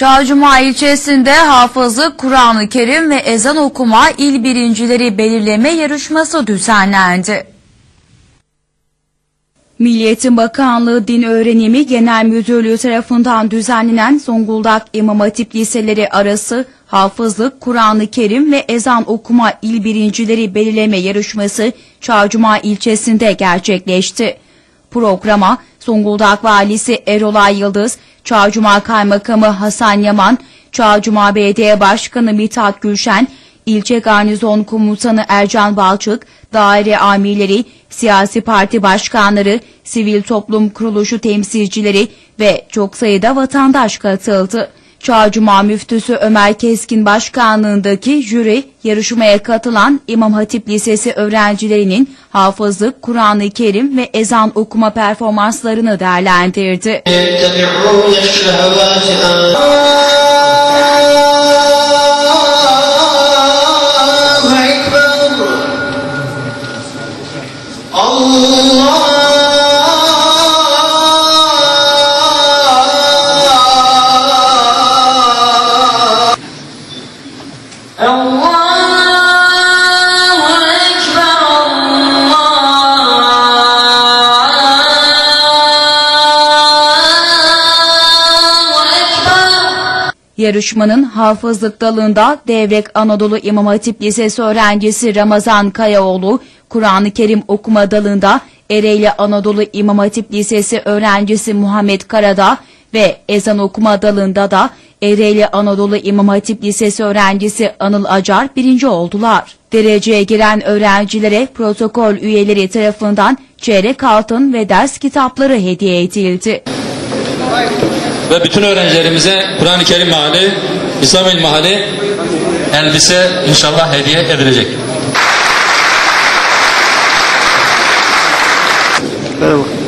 Çağcuma ilçesinde hafızlık, Kur'an-ı Kerim ve ezan okuma il birincileri belirleme yarışması düzenlendi. Milli Eğitim Bakanlığı Din Öğrenimi Genel Müdürlüğü tarafından düzenlenen Zonguldak İmam Hatip Liseleri arası hafızlık, Kur'an-ı Kerim ve ezan okuma il birincileri belirleme yarışması Çağcuma ilçesinde gerçekleşti. Programa Zonguldak Valisi Erolay Yıldız, Çağcuma Kaymakamı Hasan Yaman, Çağcuma Belediye Başkanı Mithat Gülşen, İlçe Garnizon Komutanı Ercan Balçık, daire amirleri, siyasi parti başkanları, sivil toplum kuruluşu temsilcileri ve çok sayıda vatandaş katıldı. Çağcuma Müftüsü Ömer Keskin başkanlığındaki jüri yarışmaya katılan İmam Hatip Lisesi öğrencilerinin hafızlık, Kur'an-ı Kerim ve ezan okuma performanslarını değerlendirdi. Yarışmanın hafızlık dalında Devrek Anadolu İmam Hatip Lisesi öğrencisi Ramazan Kayaoğlu, Kur'an-ı Kerim okuma dalında Ereğli Anadolu İmam Hatip Lisesi öğrencisi Muhammed Karadağ ve ezan okuma dalında da Ereğli Anadolu İmam Hatip Lisesi öğrencisi Anıl Acar birinci oldular. Dereceye giren öğrencilere protokol üyeleri tarafından çeyrek altın ve ders kitapları hediye edildi. Ve bütün öğrencilerimize Kur'an-ı Kerim Mahalli, İslamil Mahalli elbise inşallah hediye edilecek. Merhaba.